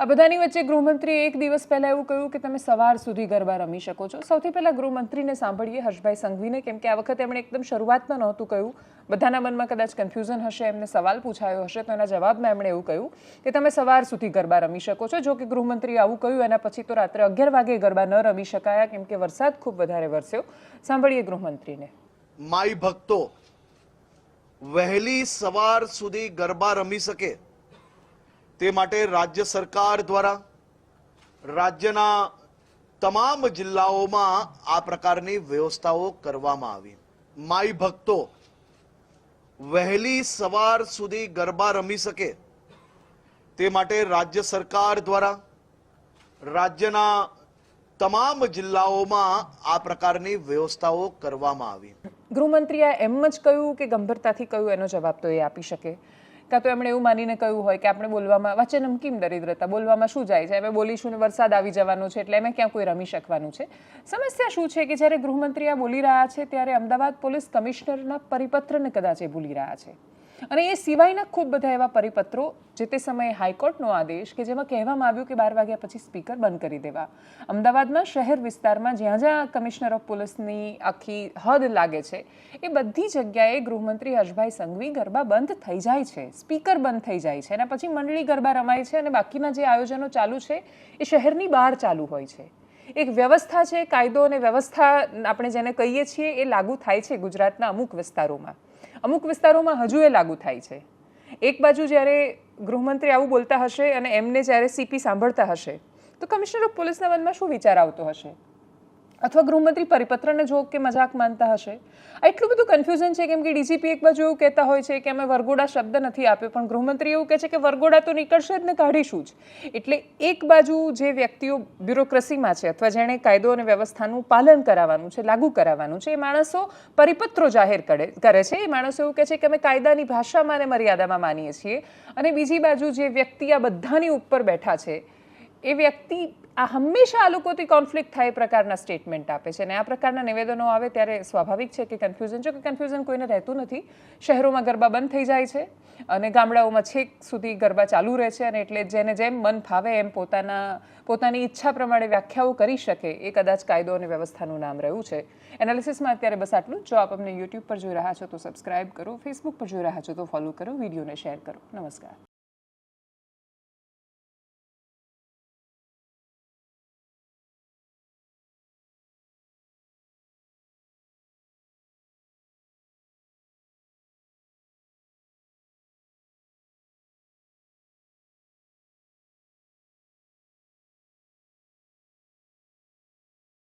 આ બધાની વચ્ચે ગૃહમંત્રીએ એક દિવસ પહેલા એવું કહ્યું કે તમે સવાર સુધી ગરબા રમી શકો છો. સૌથી પહેલા ગૃહમંત્રીને સાંભળીએ હર્ષભાઈ સંઘવીને, કેમ કે આ વખતે એમણે એકદમ શરૂઆતમાં નહોતું કહ્યું. બધાના મનમાં કદાચ કન્ફ્યુઝન હશે, એમને સવાલ પૂછાયો હશે, તો એના જવાબમાં એમણે એવું કહ્યું કે તમે સવાર સુધી ગરબા રમી શકો છો. જો કે ગૃહમંત્રીએ આવું કહ્યું, એના પછી તો રાત્રે અગિયાર વાગે ગરબા ન રમી શકાયા, કેમ કે વરસાદ ખૂબ વધારે વરસ્યો. સાંભળીએ ગૃહમંત્રીને. માઈ ભક્તો, વહેલી સવાર સુધી ગરબા રમી શકે તે માટે રાજ્ય સરકાર દ્વારા રાજ્યના તમામ જિલ્લાઓમાં આ પ્રકારની વ્યવસ્થાઓ કરવામાં આવી. માઈ ભક્તો, વહેલી સવાર સુધી ગરબા રમી શકે. તે માટે રાજ્ય સરકાર દ્વારા રાજ્યના તમામ જિલ્લાઓમાં આ પ્રકારની વ્યવસ્થાઓ કરવામાં આવી. ગૃહમંત્રીએ એમ જ કહ્યું કે ગંભીરતાથી કહ્યું, એનો જવાબ તો એ આપી શકે. કાં તો એમણે એવું માનીને કહ્યું હોય કે આપણે બોલવામાં વચ્ચે નમકીમ દરિદ્રતા? બોલવામાં શું જાય છે? અમે બોલીશું ને વરસાદ આવી જવાનો છે, એટલે અમે ક્યાં કોઈ રમી શકવાનું છે? સમસ્યા શું છે કે જ્યારે ગૃહમંત્રી આ બોલી રહ્યા છે, ત્યારે અમદાવાદ પોલીસ કમિશનરના પરિપત્રને કદાચ એ ભૂલી રહ્યા છે. અને એ સિવાયના ખૂબ બધા એવા પરિપત્રો જે તે સમયે હાઈકોર્ટનો આદેશ કે જેમાં કહેવામાં આવ્યું કે બાર વાગ્યા પછી સ્પીકર બંધ કરી દેવા. અમદાવાદમાં શહેર વિસ્તારમાં જ્યાં જ્યાં કમિશનર ઓફ પોલીસની આખી હદ લાગે છે, એ બધી જગ્યાએ ગૃહમંત્રી હર્ષભાઈ સંઘવી ગરબા બંધ થઈ જાય છે, સ્પીકર બંધ થઈ જાય છે. અને પછી મંડળી ગરબા રમાય છે અને બાકીના જે આયોજનો ચાલુ છે, એ શહેરની બહાર ચાલુ હોય છે. એક વ્યવસ્થા છે, કાયદો અને વ્યવસ્થા આપણે જેને કહીએ છીએ એ લાગુ થાય છે ગુજરાતના અમુક વિસ્તારોમાં. અમુક વિસ્તારોમાં હજુ એ લાગુ થાય છે. એક બાજુ જ્યારે ગૃહમંત્રી આવું બોલતા હશે અને એમને જ્યારે સીપી સાંભળતા હશે, તો કમિશનર ઓફ પોલીસના મનમાં શું વિચાર આવતો હશે? અથવા ગૃહમંત્રી પરિપત્રને જો કે મજાક માનતા હશે. આ એટલું બધું કન્ફ્યુઝન છે કેમ કે ડીજીપી એક બાજુ એવું કહેતા હોય છે કે અમે વરઘોડા શબ્દ નથી આપ્યો, પણ ગૃહમંત્રી એવું કહે છે કે વરઘોડા તો નીકળશે જ ને કાઢીશું જ. એટલે એક બાજુ જે વ્યક્તિઓ બ્યુરોક્રસીમાં છે અથવા જેણે કાયદો અને વ્યવસ્થાનું પાલન કરાવવાનું છે, લાગુ કરાવવાનું છે, એ માણસો પરિપત્રો જાહેર કરે કરે છે. એ માણસો એવું કહે છે કે અમે કાયદાની ભાષામાં અને મર્યાદામાં માનીએ છીએ. અને બીજી બાજુ જે વ્યક્તિ આ બધાની ઉપર બેઠા છે, એ વ્યક્તિ આ હંમેશા આ લોકોથી કોન્ફ્લિક્ટ થાય એ પ્રકારના સ્ટેટમેન્ટ આપે છે. અને આ પ્રકારના નિવેદનો આવે ત્યારે સ્વાભાવિક છે કે કન્ફ્યુઝન જો કે કન્ફ્યુઝન કોઈને રહેતું નથી, શહેરોમાં ગરબા બંધ થઈ જાય છે અને ગામડાઓમાં છેક સુધી ગરબા ચાલુ રહે છે અને એટલે જેને જેમ મન ફાવે એમ પોતાના, પોતાની ઈચ્છા પ્રમાણે વ્યાખ્યાઓ કરી શકે એ કદાચ કાયદો અને વ્યવસ્થાનું નામ રહ્યું છે. એનાલિસિસમાં અત્યારે બસ આટલું જો. આપ અમને યુટ્યુબ પર જોઈ રહ્યા છો તો સબસ્ક્રાઇબ કરો ફેસબુક પર જોઈ રહ્યા છો તો ફોલો કરો, વિડીયોને શેર કરો. નમસ્કાર.